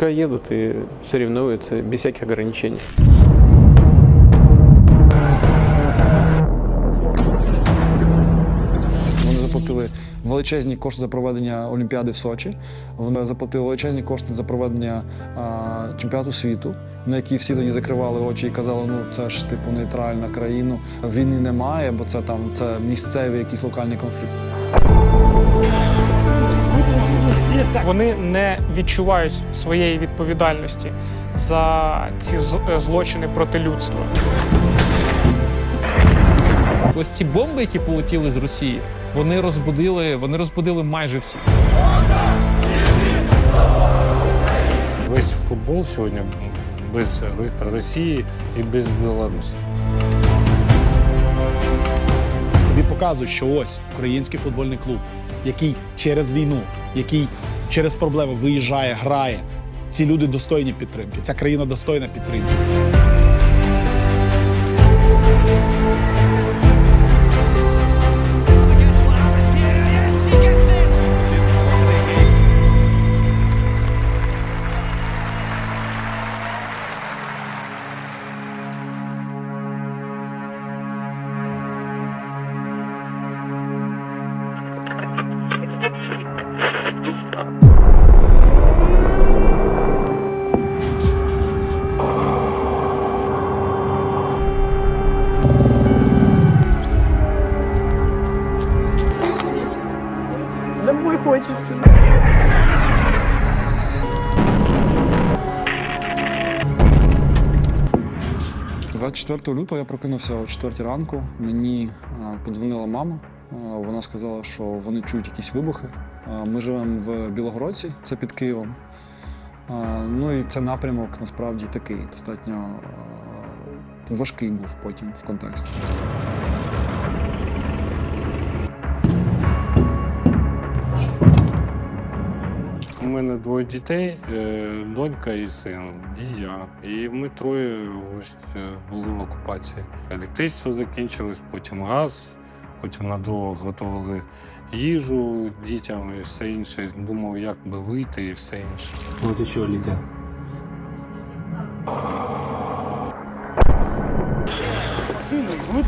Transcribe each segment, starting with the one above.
Пускай едут и соревнуются без всяких ограничений. Вони заплатили величезні кошти за проведення Олімпіади в Сочі. Вони заплатили величезні кошти за проведення а, чемпіонату світу, на який всі тоді закривали очі і казали, ну це ж типу нейтральна країна. Війни немає, бо це там це місцеві якісь локальні конфлікти. Вони не відчувають своєї відповідальності за ці е, злочини проти людства. Ось ці бомби, які полетіли з Росії, вони розбудили, вони розбудили майже всіх. Весь футбол сьогодні без Росії і без Білорусі. Тобі показують, що ось український футбольний клуб, який через війну, який через проблеми виїжджає, грає. Ці люди достойні підтримки. Ця країна достойна підтримки. 24 лютого я прокинувся о 4 ранку. Мені подзвонила мама. Вона сказала, що вони чують якісь вибухи. Ми живемо в Білогородці, це під Києвом. Ну і це напрямок насправді такий, достатньо важкий був потім в контексті. Мене двоє дітей, е, донька і син, і я. І ми троє ось е, були в окупації. Електричество закінчилось, потім газ, потім на дорогах готували їжу дітям і все інше. Думав, як би вийти і все інше. Вот еще летят. Вот,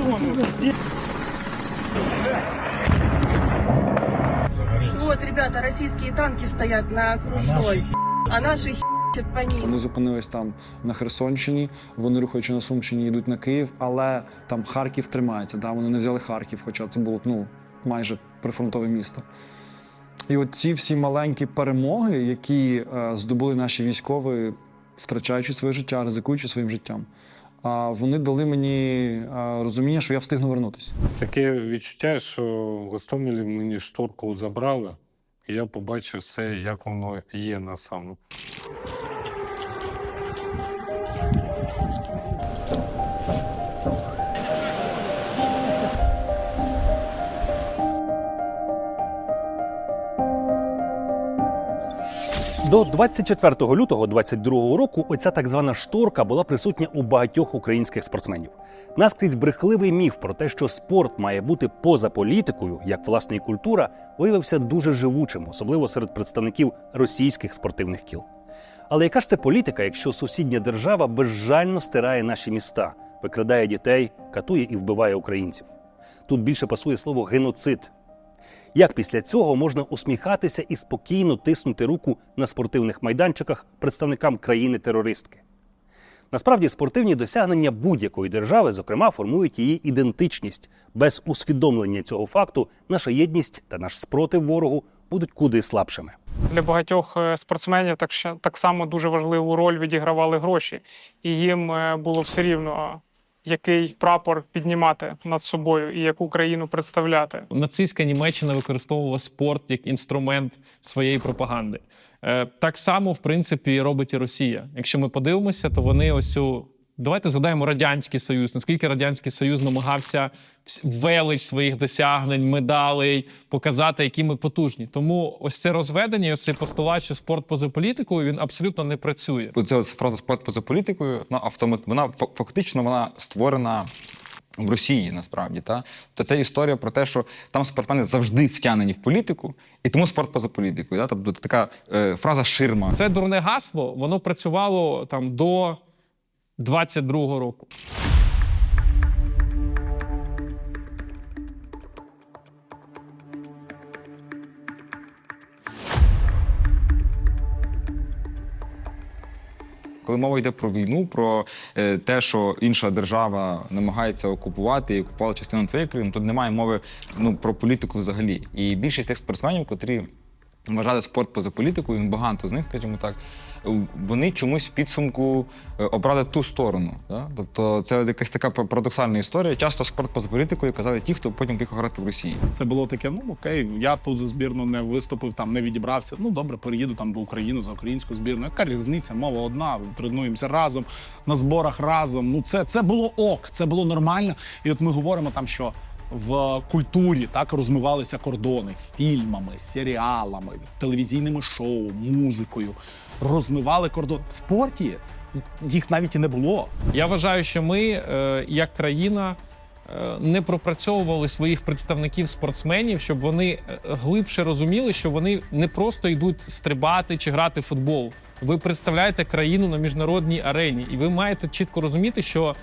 российские танки стоят на окружной, а херчат по ним. Вони зупинились там на Херсонщині, вони рухаючи на Сумщині, йдуть на Київ, але там Харків тримається. Да? Вони не взяли Харків, хоча це було ну, майже прифронтове місто. І от ці всі маленькі перемоги, які е, здобули наші військові, втрачаючи своє життя, ризикуючи своїм життям, а вони дали мені е, розуміння, що я встигну вернутися. Таке відчуття, що в Гостомелі мені шторку забрали, я побачив все, як воно є на До 24 лютого 22 року оця так звана шторка була присутня у багатьох українських спортсменів. Наскрізь брехливий міф про те, що спорт має бути поза політикою, як власне і культура, виявився дуже живучим, особливо серед представників російських спортивних кіл. Але яка ж це політика, якщо сусідня держава безжально стирає наші міста, викрадає дітей, катує і вбиває українців? Тут більше пасує слово геноцид. Як після цього можна усміхатися і спокійно тиснути руку на спортивних майданчиках представникам країни-терористки? Насправді, спортивні досягнення будь-якої держави, зокрема, формують її ідентичність. Без усвідомлення цього факту наша єдність та наш спротив ворогу будуть куди слабшими. Для багатьох е, спортсменів так, так само дуже важливу роль відігравали гроші, і їм е, було все рівно, який прапор піднімати над собою і яку країну представляти. Нацистська Німеччина використовувала спорт як інструмент своєї пропаганди. Е, Так само, в принципі, робить і Росія. Якщо ми подивимося, то вони ось цю. Давайте згадаємо радянський союз. Наскільки радянський союз намагався вс- велич своїх досягнень, медалей показати, які ми потужні. Тому ось це розведення, ось цей постулат, що спорт поза політикою, він абсолютно не працює. Ця фраза спорт поза політикою, вона автомат, вона фактично вона створена в Росії насправді. Та? То це історія про те, що там спортсмени завжди втягнені в політику, і тому спорт поза політикою. Та? Тобто така е, фраза ширма. Це дурне гасло, воно працювало там до 22-го року. Коли мова йде про війну, про е, те, що інша держава намагається окупувати і окупувала частину твоєї країни, тут немає мови ну, про політику взагалі. І більшість тих спортсменів, котрі вважали спорт поза політикою, багато з них, скажімо так, е, вони чомусь в підсумку е, обрали ту сторону. Да? Тобто це якась така парадоксальна історія. Часто спорт поза політикою казали ті, хто потім поїхав грати в Росії. Це було таке: ну окей, я тут за збірну не виступив, там не відібрався. Ну добре, переїду там до України за українську збірну. Яка різниця? Мова одна. Тренуємося разом на зборах разом. Ну це, це було ок, це було нормально. І от ми говоримо там, що. В культурі так розмивалися кордони фільмами, серіалами, телевізійними шоу, музикою. Розмивали кордон. В спорті їх навіть і не було. Я вважаю, що ми, е, як країна, е, не пропрацьовували своїх представників спортсменів, щоб вони е, глибше розуміли, що вони не просто йдуть стрибати чи грати в футбол. Ви представляєте країну на міжнародній арені, і ви маєте чітко розуміти, що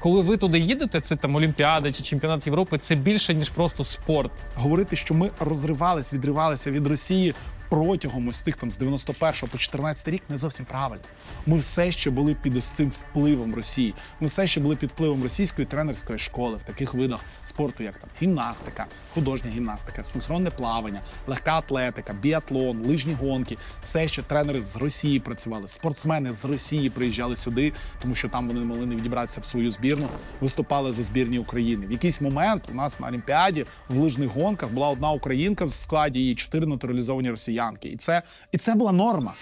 коли ви туди їдете, це там Олімпіада чи чемпіонат Європи, це більше ніж просто спорт. говорити, що ми розривались, відривалися від Росії протягом ось цих там з 91 по 14 рік не зовсім правильно. Ми все ще були під ось цим впливом Росії. Ми все ще були під впливом російської тренерської школи в таких видах спорту, як там гімнастика, художня гімнастика, синхронне плавання, легка атлетика, біатлон, лижні гонки. Все ще тренери з Росії працювали, спортсмени з Росії приїжджали сюди, тому що там вони могли не відібратися в свою збірну, виступали за збірні України. В якийсь момент у нас на Олімпіаді в лижних гонках була одна українка в складі її чотири натуралізовані росіянки, і це і це була норма.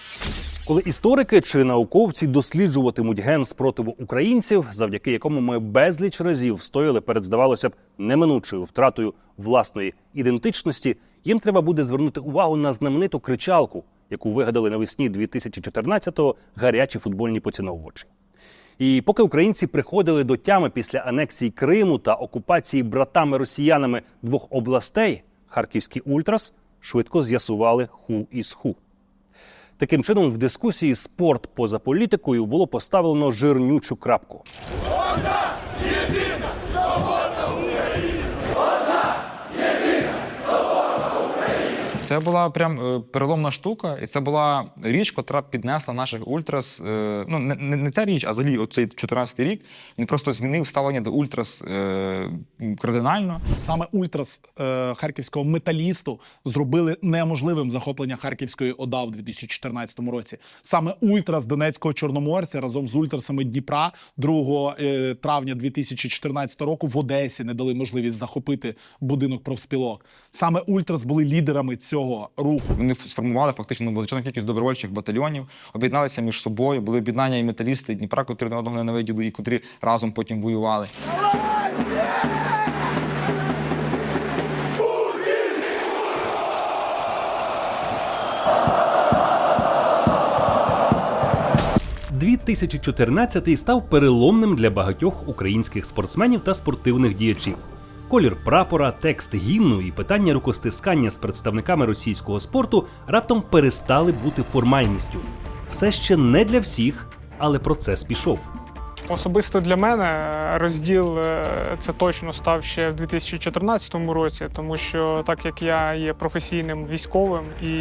Коли історики чи науковці досліджуватимуть ген спротиву українців, завдяки якому ми безліч разів стояли перед, здавалося б, неминучою втратою власної ідентичності, їм треба буде звернути увагу на знамениту кричалку, яку вигадали навесні 2014-го гарячі футбольні поціновувачі. І поки українці приходили до тями після анексії Криму та окупації братами-росіянами двох областей, харківський ультрас швидко з'ясували ху із ху. Таким чином, в дискусії спорт поза політикою було поставлено жирнючу крапку. Це була прям е, переломна штука, і це була річ, котра піднесла наших ультрас. е, Ну, не, не, ця річ, а взагалі оцей 14-й рік. Він просто змінив ставлення до ультрас е, кардинально. Саме ультрас харківського металісту зробили неможливим захоплення Харківської ОДА в 2014 році. Саме ультрас Донецького Чорноморця разом з ультрасами Дніпра 2 е, травня 2014 року в Одесі не дали можливість захопити будинок профспілок. Саме ультрас були лідерами цього руху. Вони сформували фактично величезну кількість добровольчих батальйонів, об'єдналися між собою. Були об'єднання і металісти і Дніпра, котрі одне одного ненавиділи, і котрі разом потім воювали. – 2014 став переломним для багатьох українських спортсменів та спортивних діячів. Колір прапора, текст гімну і питання рукостискання з представниками російського спорту раптом перестали бути формальністю. Все ще не для всіх, але процес пішов. Особисто для мене розділ е, це точно став ще в 2014 році, тому що так як я є професійним військовим і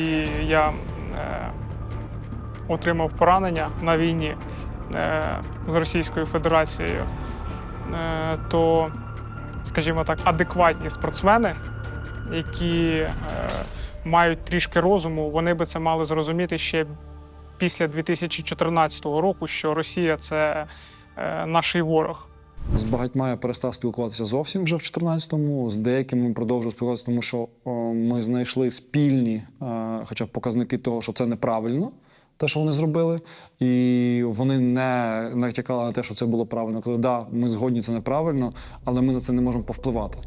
я е, отримав поранення на війні е, з Російською Федерацією, е, то, скажімо так, адекватні спортсмени, які е, мають трішки розуму, вони би це мали зрозуміти ще після 2014 року, що Росія це е, наш ворог. З багатьма я перестав спілкуватися зовсім вже в 14-му, з деякими продовжую спілкуватися, тому що о, ми знайшли спільні, е, хоча б показники того, що це неправильно, те, що вони зробили, і вони не натякали на те, що це було правильно. Коли да, ми згодні, це неправильно, але ми на це не можемо повпливати.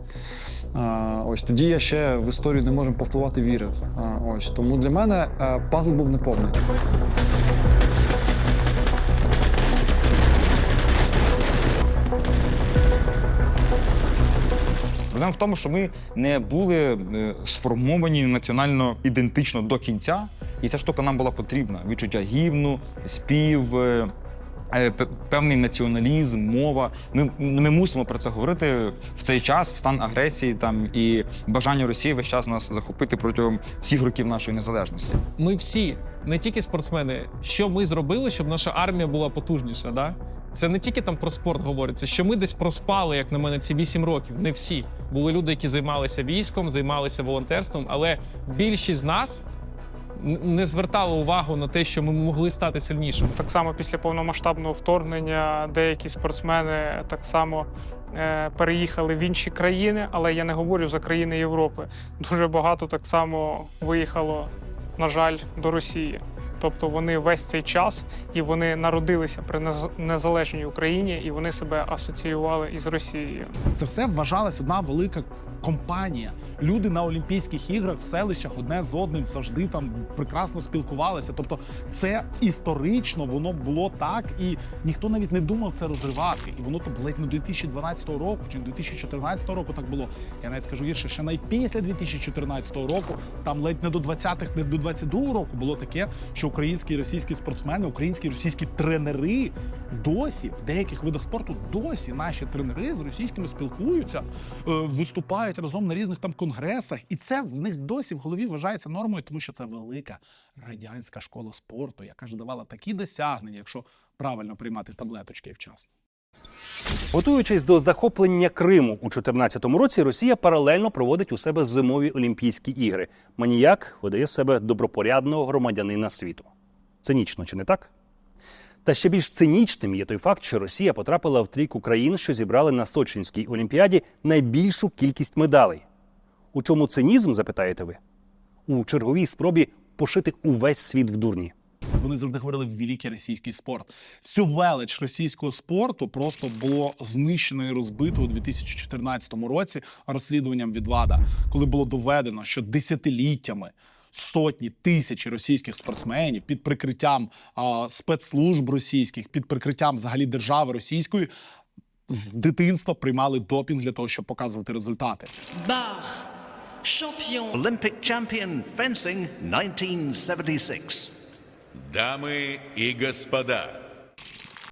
А, ось тоді я ще в історію не можемо повпливати вірив. А, ось тому для мене е, пазл був неповний. Проблема в тому, що ми не були е, сформовані національно ідентично до кінця, і ця штука нам була потрібна. Відчуття гімну, спів. е, е, Певний націоналізм, мова. Ми, ми мусимо про це говорити в цей час, в стан агресії там і бажання Росії весь час нас захопити протягом всіх років нашої незалежності. Ми всі, не тільки спортсмени, що ми зробили, щоб наша армія була потужніша. Да? Це не тільки там про спорт говориться, що ми десь проспали, як на мене, ці 8 років. Не всі. Були люди, які займалися військом, займалися волонтерством, але більшість з нас не звертала увагу на те, що ми могли стати сильнішими. Так само після повномасштабного вторгнення деякі спортсмени так само е, переїхали в інші країни, але я не говорю за країни Європи. Дуже багато так само виїхало, на жаль, до Росії. Тобто вони весь цей час і вони народилися при нез- незалежній Україні, і вони себе асоціювали із Росією. Це все вважалась одна велика компанія. Люди на Олімпійських іграх в селищах одне з одним завжди там прекрасно спілкувалися. Тобто, це історично воно було так, і ніхто навіть не думав це розривати. І воно то ледь не 2012 року чи 2014 року так було. Я навіть скажу гірше, ще навіть після 2014 року, там ледь не до 20-х, не до 22 року було таке, що українські і російські спортсмени, українські і російські тренери досі в деяких видах спорту досі наші тренери з російськими спілкуються, е, виступають разом на різних там конгресах, і це в них досі в голові вважається нормою, тому що це велика радянська школа спорту, яка ж давала такі досягнення, якщо правильно приймати таблеточки вчасно. Готуючись до захоплення Криму у 2014 році, Росія паралельно проводить у себе зимові Олімпійські ігри. Маніяк видає себе добропорядного громадянина світу. Цинічно чи не так? Та ще більш цинічним є той факт, що Росія потрапила в трійку країн, що зібрали на Сочинській олімпіаді найбільшу кількість медалей. У чому цинізм, запитаєте ви? У черговій спробі пошити увесь світ в дурні. Вони завжди говорили великий російський спорт. Всю велич російського спорту просто було знищено і розбито у 2014 році розслідуванням від ВАДА, коли було доведено, що десятиліттями. Сотні тисячі російських спортсменів під прикриттям а, спецслужб російських, під прикриттям взагалі держави російської з дитинства приймали допінг для того, щоб показувати результати. Бах! champion. Olympic champion fencing 1976. Дами і господа,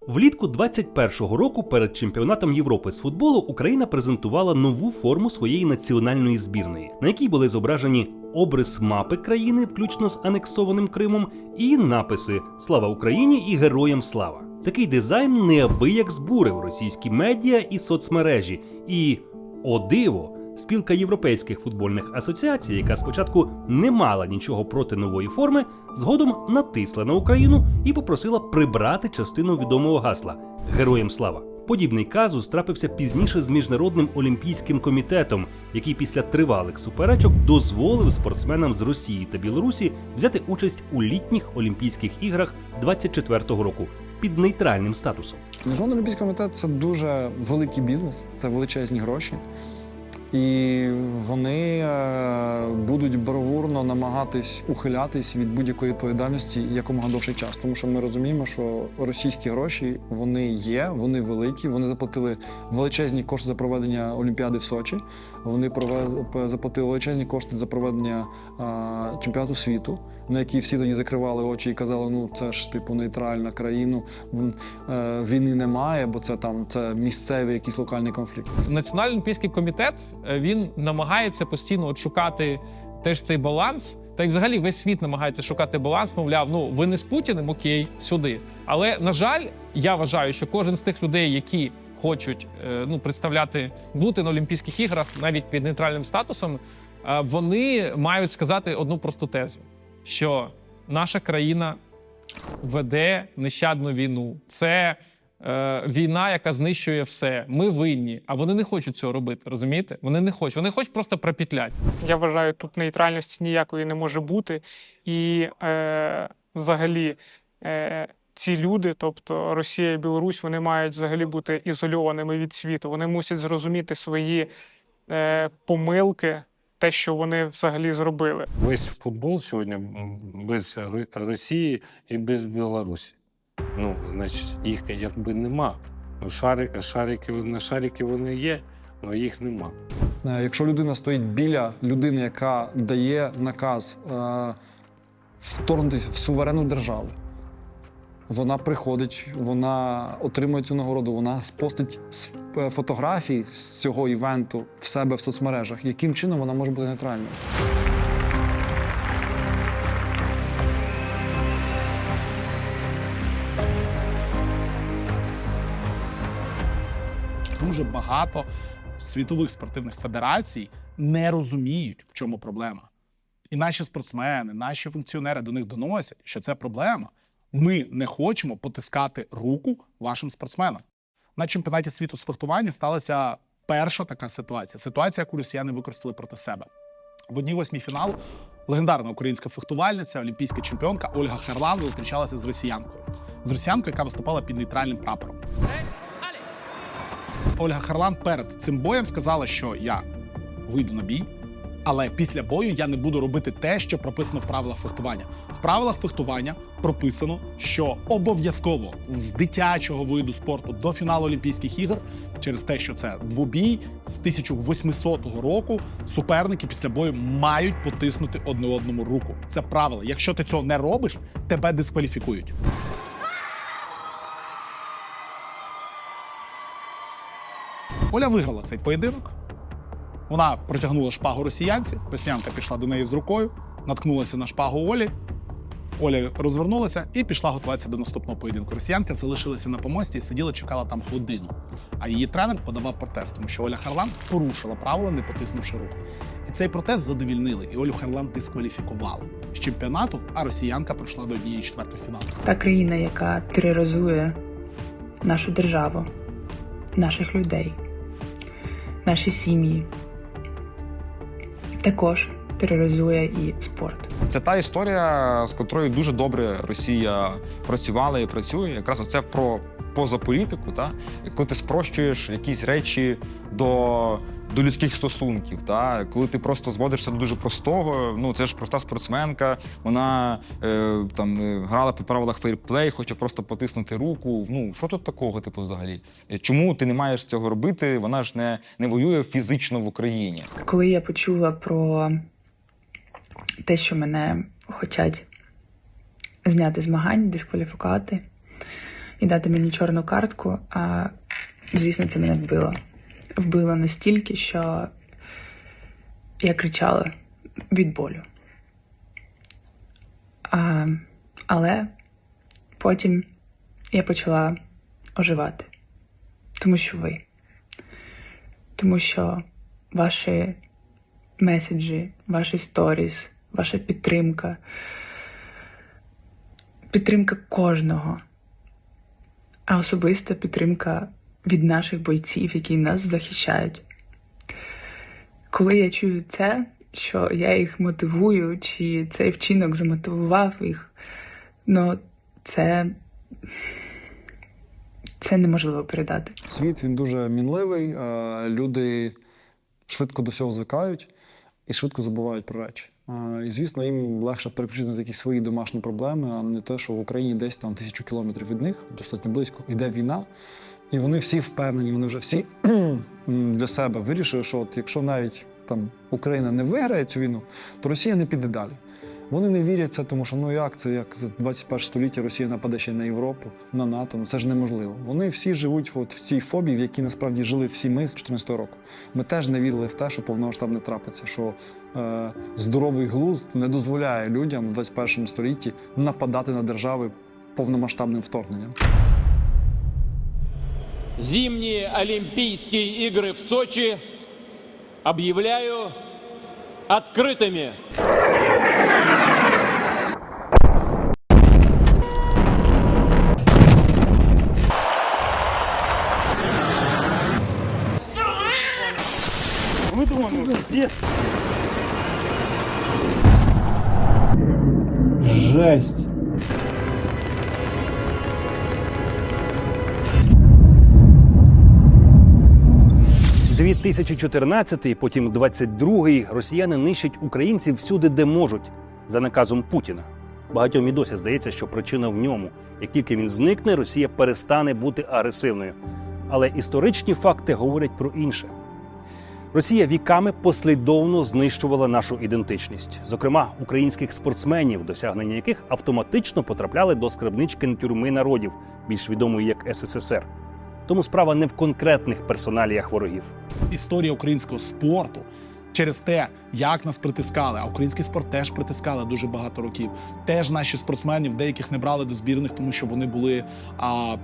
Влітку 21-го року перед чемпіонатом Європи з футболу Україна презентувала нову форму своєї національної збірної, на якій були зображені обрис мапи країни, включно з анексованим Кримом, і написи Слава Україні і Героям слава. Такий дизайн неабияк збурив російські медіа і соцмережі. І о диво! Спілка європейських футбольних асоціацій, яка спочатку не мала нічого проти нової форми, згодом натисла на Україну і попросила прибрати частину відомого гасла Героям слава. Подібний казус трапився пізніше з міжнародним олімпійським комітетом, який після тривалих суперечок дозволив спортсменам з Росії та Білорусі взяти участь у літніх Олімпійських іграх 24-го року під нейтральним статусом. Міжнародний олімпійський комітет це дуже великий бізнес, це величезні гроші. І вони е, будуть бравурно намагатись ухилятись від будь-якої відповідальності якомога довший час. Тому що ми розуміємо, що російські гроші вони є, вони великі. Вони заплатили величезні кошти за проведення Олімпіади в Сочі. Вони провез, заплатили величезні кошти за проведення е, чемпіонату світу, на який всі тоді закривали очі і казали, ну це ж типу нейтральна країна, е, війни немає, бо це там це місцевий якийсь локальний конфлікт. Національний олімпійський комітет е, він намагається постійно от шукати теж цей баланс. Та й взагалі весь світ намагається шукати баланс. Мовляв, ну ви не з Путіним, окей, сюди. Але на жаль, я вважаю, що кожен з тих людей, які хочуть е, ну представляти бути на Олімпійських іграх, навіть під нейтральним статусом, вони мають сказати одну просту тезу: що наша країна веде нещадну війну. Це е, війна, яка знищує все. Ми винні, а вони не хочуть цього робити. Розумієте? Вони не хочуть. Вони хочуть просто пропітлять. Я вважаю, тут нейтральності ніякої не може бути. І е, взагалі е, ці люди, тобто Росія і Білорусь, вони мають взагалі бути ізольованими від світу. Вони мусять зрозуміти свої е, помилки, те, що вони взагалі зробили. Весь футбол сьогодні без Росії і без Білорусі. Ну, значить, їх якби нема. Ну, шари, шарики, на шарики вони є, але їх нема. Е, Якщо людина стоїть біля людини, яка дає наказ е, вторгнутися в суверенну державу, вона приходить, вона отримує цю нагороду, вона спостить е, фотографії з цього івенту в себе в соцмережах. Яким чином вона може бути нейтральною? Дуже багато світових спортивних федерацій не розуміють, в чому проблема. І наші спортсмени, наші функціонери до них доносять, що це проблема. Ми не хочемо потискати руку вашим спортсменам. На чемпіонаті світу з фехтування сталася перша така ситуація. Ситуація, яку росіяни використали проти себе. В одній восьмій фіналу легендарна українська фехтувальниця, олімпійська чемпіонка Ольга Харлан зустрічалася з росіянкою. З росіянкою, яка виступала під нейтральним прапором. Ольга Харлан перед цим боєм сказала, що я вийду на бій, але після бою я не буду робити те, що прописано в правилах фехтування. В правилах фехтування прописано, що обов'язково з дитячого виду спорту до фіналу Олімпійських ігор, через те, що це двобій з 1800 року, суперники після бою мають потиснути одне одному руку. Це правило. Якщо ти цього не робиш, тебе дискваліфікують. Оля виграла цей поєдинок. Вона протягнула шпагу росіянці. Росіянка пішла до неї з рукою, наткнулася на шпагу Олі. Оля розвернулася і пішла готуватися до наступного поєдинку. Росіянка залишилася на помості і сиділа, чекала там годину. А її тренер подавав протест, тому що Оля Харлан порушила правила, не потиснувши руку. І цей протест задовільнили, і Олю Харлан дискваліфікували з чемпіонату, а росіянка пройшла до однієї четвертої фіналу. Та країна, яка тероризує нашу державу, наших людей, наші сім'ї, також тероризує і спорт. Це та історія, з котрою дуже добре Росія працювала і працює. Якраз це про позаполітику, та коли ти спрощуєш якісь речі до, до людських стосунків. Та коли ти просто зводишся до дуже простого. Ну це ж проста спортсменка. Вона е, там е, грала по правилах фейрплей, хоче просто потиснути руку. Ну що тут такого, типу, взагалі? Е, Чому ти не маєш цього робити? Вона ж не, не воює фізично в Україні. Коли я почула про те, що мене хочуть зняти змагань, дискваліфікувати і дати мені чорну картку, а звісно, це мене вбило. Вбило настільки, що я кричала від болю. А, але потім я почала оживати. Тому що ви. Тому що ваші меседжі, ваші сторіс, ваша підтримка, підтримка кожного, а особиста підтримка від наших бойців, які нас захищають. Коли я чую це, що я їх мотивую, чи цей вчинок замотивував їх, ну це, це неможливо передати. Світ він дуже мінливий, люди швидко до всього звикають і швидко забувають про речі. І, звісно, їм легше переключити на якісь свої домашні проблеми, а не те, що в Україні десь там тисячу кілометрів від них, достатньо близько, йде війна. І вони всі впевнені, вони вже всі для себе вирішили, що от якщо навіть там Україна не виграє цю війну, то Росія не піде далі. Вони не вірять це, тому що ну як це, як за 21 століття Росія нападе ще на Європу, на НАТО. Ну це ж неможливо. Вони всі живуть от в цій фобії, в якій насправді жили всі ми з 14 року. Ми теж не вірили в те, що повномасштабне трапиться, що е, здоровий глузд не дозволяє людям в 21 столітті нападати на держави повномасштабним вторгненням. Зимние Олимпийские игры в Сочи объявляю открытыми. Жесть. – 2014, потім 22-й росіяни нищать українців всюди, де можуть, за наказом Путіна. Багатьом і досі здається, що причина в ньому. Як тільки він зникне, Росія перестане бути агресивною. Але історичні факти говорять про інше. Росія віками послідовно знищувала нашу ідентичність, зокрема українських спортсменів, досягнення яких автоматично потрапляли до скарбнички тюрми народів, більш відомої як СССР. Тому справа не в конкретних персоналіях ворогів. Історія українського спорту через те, як нас притискали, а український спорт теж притискали дуже багато років. Теж наші спортсменів деяких не брали до збірних, тому що вони були. А,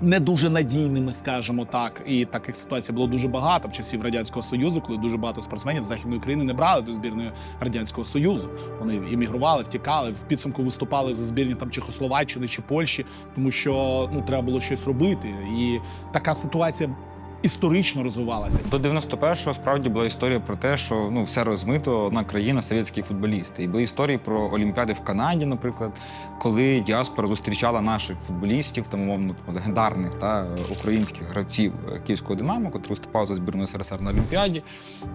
не дуже надійними, скажімо так, і таких ситуацій було дуже багато в часів радянського союзу, коли дуже багато спортсменів з західної України не брали до збірної радянського союзу. Вони іммігрували, втікали в підсумку виступали за збірні там Чехословаччини чи Польщі, тому що ну треба було щось робити. І така ситуація історично розвивалася. До 91-го справді була історія про те, що ну все розмито одна країна, совєтські футболісти. І були історії про Олімпіади в Канаді, наприклад, коли діаспора зустрічала наших футболістів, там умовно легендарних та українських гравців київського динамо, котрі виступали за збірну СРСР на Олімпіаді.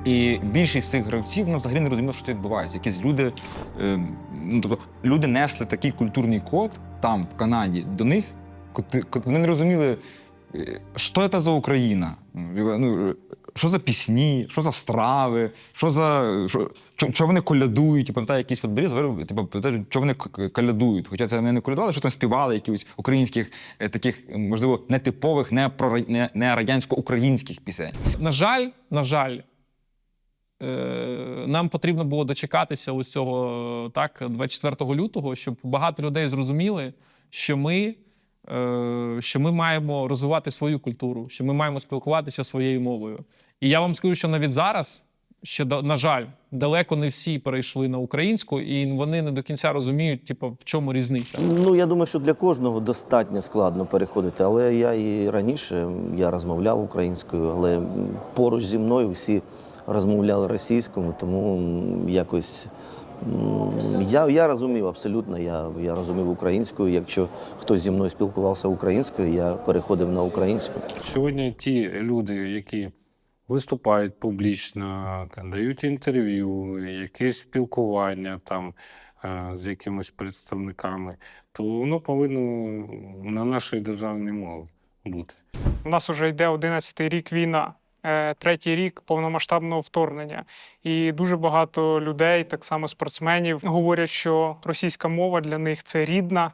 І більшість цих гравців ну, взагалі не розуміли, що це відбувається. Якісь люди, е, ну тобто люди несли такий культурний код там, в Канаді, до них, вони не розуміли. Що це за Україна? Ну, що за пісні, що за страви, що за. Що, вони колядують? Пам'ятаю, якийсь футболіст типу, що вони колядують. Хоча це вони не колядували, що там співали якихось українських, е, таких, можливо, нетипових, не, про, не, не радянсько-українських пісень. На жаль, на жаль, е, нам потрібно було дочекатися ось цього так, 24 лютого, щоб багато людей зрозуміли, що ми, що ми маємо розвивати свою культуру, що ми маємо спілкуватися своєю мовою. І я вам скажу, що навіть зараз. Ще на жаль, далеко не всі перейшли на українську, і вони не до кінця розуміють, типу, в чому різниця. Ну, я думаю, що для кожного достатньо складно переходити. Але я і раніше я розмовляв українською, але поруч зі мною всі розмовляли російською, тому якось я, я розумів абсолютно. Я, я розумів українською. Якщо хтось зі мною спілкувався українською, я переходив на українську. Сьогодні ті люди, які виступають публічно, дають інтерв'ю, якесь спілкування там е, з якимись представниками, то воно повинно на нашій державній мові бути. У нас вже йде 11-й рік війна, третій рік повномасштабного вторгнення. І дуже багато людей, так само спортсменів, говорять, що російська мова для них це рідна.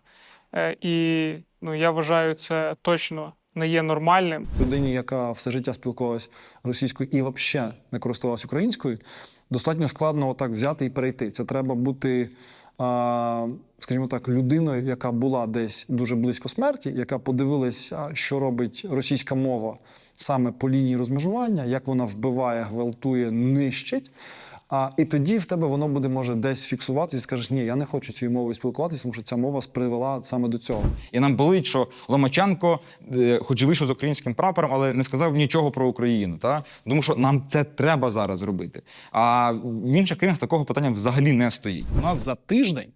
Е, І ну, я вважаю, це точно не є нормальним. людині, яка все життя спілкувалась російською і взагалі не користувалась українською, достатньо складно отак взяти і перейти. Це треба бути, а, скажімо так, людиною, яка була десь дуже близько смерті, яка подивилась, а, що робить російська мова саме по лінії розмежування, як вона вбиває, гвалтує, нищить. А і тоді в тебе воно буде може десь фіксуватися і скажеш, ні, я не хочу цією мовою спілкуватися, тому що ця мова привела саме до цього. І нам болить, що Ломаченко, е, хоч і вийшов з українським прапором, але не сказав нічого про Україну. Та? Тому що нам це треба зараз робити. А в інших країнах такого питання взагалі не стоїть. У нас за тиждень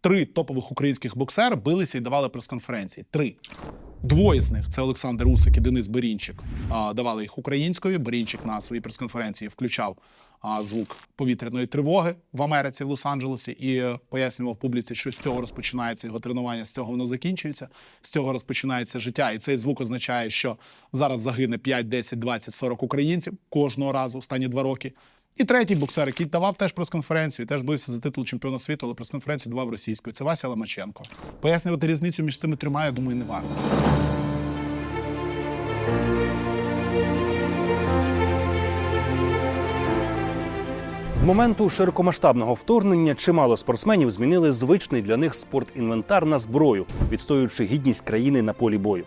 три топових українських боксери билися і давали прес-конференції. Три. Двоє з них це Олександр Усик і Денис Берінчик. Давали їх українською. Берінчик на своїй прес-конференції включав звук повітряної тривоги в Америці, в Лос-Анджелесі, і е, пояснював публіці, що з цього розпочинається його тренування, з цього воно закінчується, з цього розпочинається життя. І цей звук означає, що зараз загине 5, 10, 20, 40 українців кожного разу останні два роки. І третій боксер, який давав теж прес-конференцію, теж бився за титул чемпіона світу, але прес-конференцію давав російською. Це Вася Ломаченко. Пояснювати різницю між цими трьома, я думаю, не варто. З моменту широкомасштабного вторгнення чимало спортсменів змінили звичний для них спортінвентар на зброю, відстоюючи гідність країни на полі бою.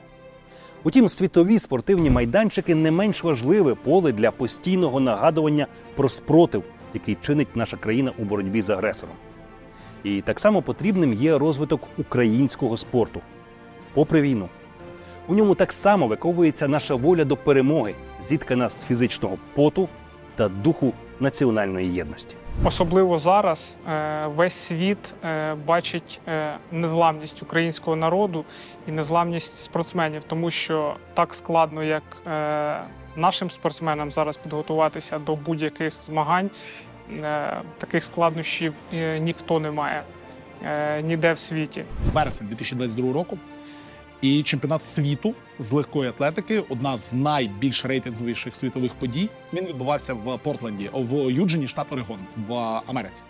Утім, світові спортивні майданчики не менш важливе поле для постійного нагадування про спротив, який чинить наша країна у боротьбі з агресором. І так само потрібним є розвиток українського спорту, попри війну. У ньому так само виковується наша воля до перемоги, зіткана з фізичного поту та духу національної єдності. Особливо зараз е, весь світ е, бачить е, незламність українського народу і незламність спортсменів, тому що так складно, як нашим спортсменам зараз підготуватися до будь-яких змагань, таких складнощів ніхто не має ніде в світі. Вересень 2022 року. І чемпіонат світу з легкої атлетики одна з найбільш рейтинговіших світових подій. Він відбувався в Портленді, в Юджині, штат Орегон в Америці.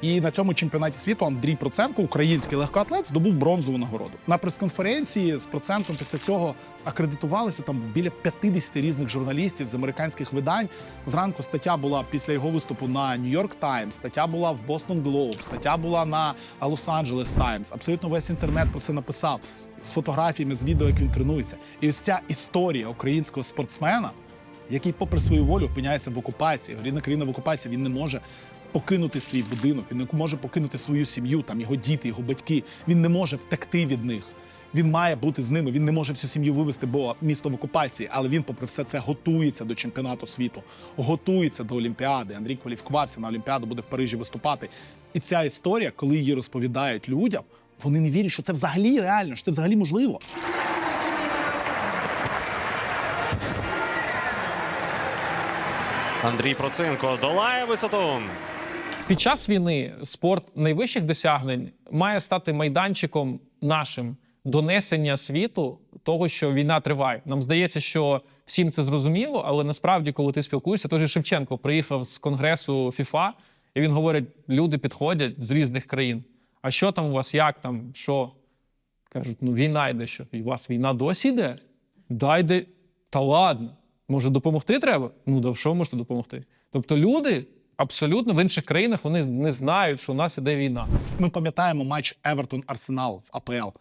І на цьому чемпіонаті світу Андрій Проценко, український легкоатлет, здобув бронзову нагороду. На прес-конференції з процентом після цього акредитувалися там біля 50 різних журналістів з американських видань. Зранку стаття була після його виступу на Нью-Йорк Таймс, стаття була в Бостон Глоуб, стаття була на Лос-Анджелес Таймс. Абсолютно весь інтернет про це написав з фотографіями, з відео, як він тренується. І ось ця історія українського спортсмена, який, попри свою волю, опиняється в окупації. Рідна країна в окупації він не може покинути свій будинок, він не може покинути свою сім'ю, там його діти, його батьки. Він не може втекти від них. Він має бути з ними. Він не може всю сім'ю вивезти, бо місто в окупації. Але він, попри все це, готується до чемпіонату світу, готується до Олімпіади. Андрій кваліфікувався на Олімпіаду, буде в Парижі виступати. І ця історія, коли її розповідають людям, вони не вірять, що це взагалі реально, що це взагалі можливо. Андрій Проценко долає висоту. Під час війни спорт найвищих досягнень має стати майданчиком нашим донесення світу того, що війна триває. Нам здається, що всім це зрозуміло, але насправді, коли ти спілкуєшся, той же Шевченко приїхав з конгресу ФІФА, і він говорить: люди підходять з різних країн. А що там у вас, як там, що? Кажуть, ну війна йде що? І у вас війна досі йде? Дайде, та ладно. Може, допомогти треба? Ну, да в що можете допомогти? Тобто люди абсолютно в інших країнах вони не знають, що у нас іде війна. Ми пам'ятаємо матч Евертон Арсенал в АПЛ.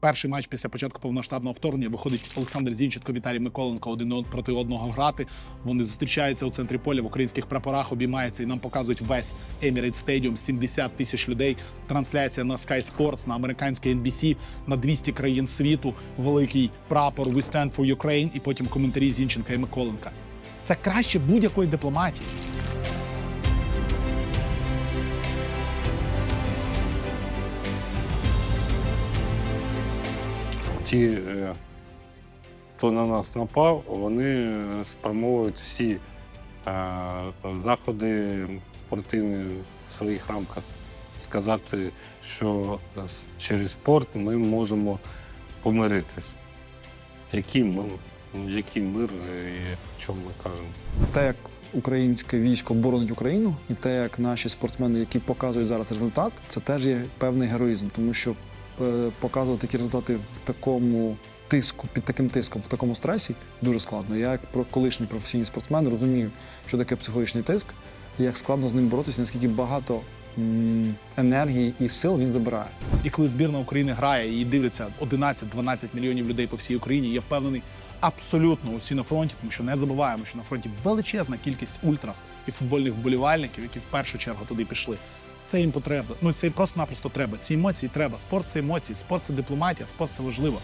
Перший матч після початку повноштабного вторгнення виходить Олександр Зінченко, Віталій Миколенко один проти одного грати. Вони зустрічаються у центрі поля в українських прапорах, обіймаються і нам показують весь Emirates Stadium, 70 тисяч людей. Трансляція на Sky Sports, на американській NBC, на 200 країн світу. Великий прапор We Stand for Ukraine і потім коментарі Зінченка і Миколенка. Це краще будь-якої дипломатії. Ті, е, хто на нас напав, вони е, спрямовують всі е, заходи спортивні в своїх рамках. Сказати, що через спорт ми можемо помиритись. Який мир, який мир і о чому ми кажемо? те, як українське військо боронить Україну, і те, як наші спортсмени, які показують зараз результат, це теж є певний героїзм, тому що показувати такі результати в такому тиску, під таким тиском, в такому стресі дуже складно. Я, як колишній професійний спортсмен, розумію, що таке психологічний тиск, і як складно з ним боротися, наскільки багато енергії і сил він забирає. І коли збірна України грає, її дивляться 11-12 мільйонів людей по всій Україні. Я впевнений, абсолютно усі на фронті, тому що не забуваємо, що на фронті величезна кількість ультрас і футбольних вболівальників, які в першу чергу туди пішли. Це їм потрібно. Ну це просто-напросто треба. Ці емоції треба. Спорт це емоції, спорт це дипломатія, спорт це важливо.